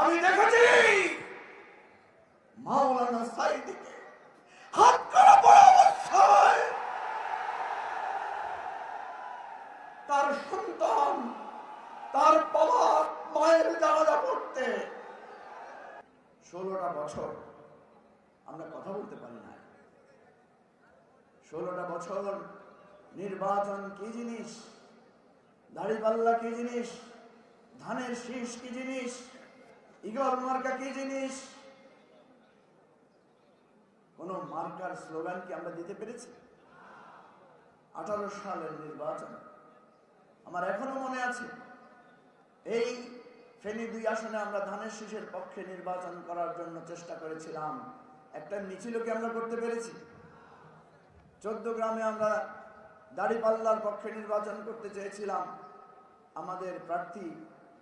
আমি দেখেছি। মাওলানা সাইদিকে হাত করা পড়া তার সন্তান, তার বাবা মায়ের জানাজা পড়তে। ষোলোটা বছর আমরা কথা বলতে পারি না। ষোলোটা বছর নির্বাচন কি জিনিস? দাড়িপাল্লা কি জিনিস? ধানের শীষ কি জিনিস? ইগল মার্কা কি জিনিস? কোন মার্কার স্লোগান কি আমরা দিতে পেরেছি? আঠারো সালের নির্বাচন। আমার এখনও মনে আছে, এই ফেনী দুই আসনে আমরা ধানের শীষের পক্ষে নির্বাচন করার জন্য চেষ্টা করেছিলাম। একটা মিছিলও কি আমরা করতে পেরেছি? চোদ্দ গ্রামে আমরা দাড়িপাল্লার পক্ষে নির্বাচন করতে চেয়েছিলাম। আমাদের প্রার্থী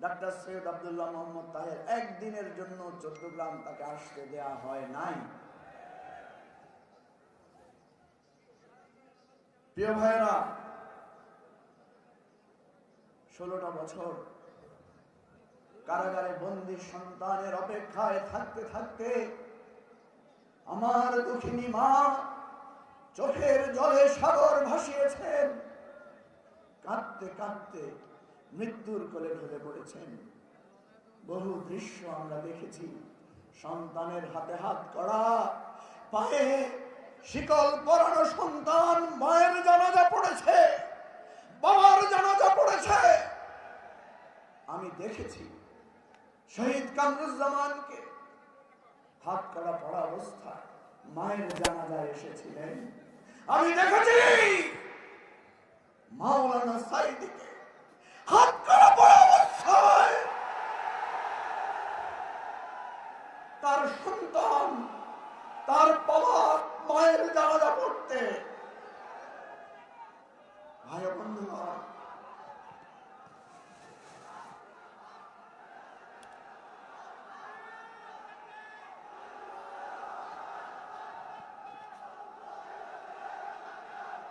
ডাক্তার সৈয়দ আবদুল্লাহ মোহাম্মদ তাহের একদিনের জন্য চোদ্দ গ্রাম তাকে আসতে দেয়া হয় নাই। প্রিয় ভাইয়েরা, ষোলোটা বছর কারাগারে বন্দি সন্তানের অপেক্ষায় থাকতে থাকতে আমার দুঃখিনী মা চোখের জলে সাগর ভাসিয়েছেন। কাঁদতে কাঁদতে মৃত্যুর কোলে ঢলে পড়েছেন। বহু দৃশ্য আমরা দেখেছি। সন্তানের হাতে হাত করা, পায়ে শিকল পরানো সন্তান, মায়ের জানাজা পড়েছে, বাবার জানাজা পড়েছে। আমি দেখেছি শহীদ কামরুজ্জামানকে হাত করা পড়া অবস্থায় মায়ের জানাজায় এসেছিলেন। আমি দেখেছি মাওলানা সাইদিকে হাত করা পড়া অবস্থায় তার সন্তান, তার বাবা মায়ের জানাজা পড়তে। ভাই বন্ধুরা,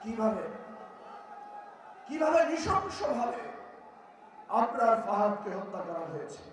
কীভাবে কীভাবে নৃশংস ভাবে আপনার ফাহাদকে হত্যা করা হয়েছে?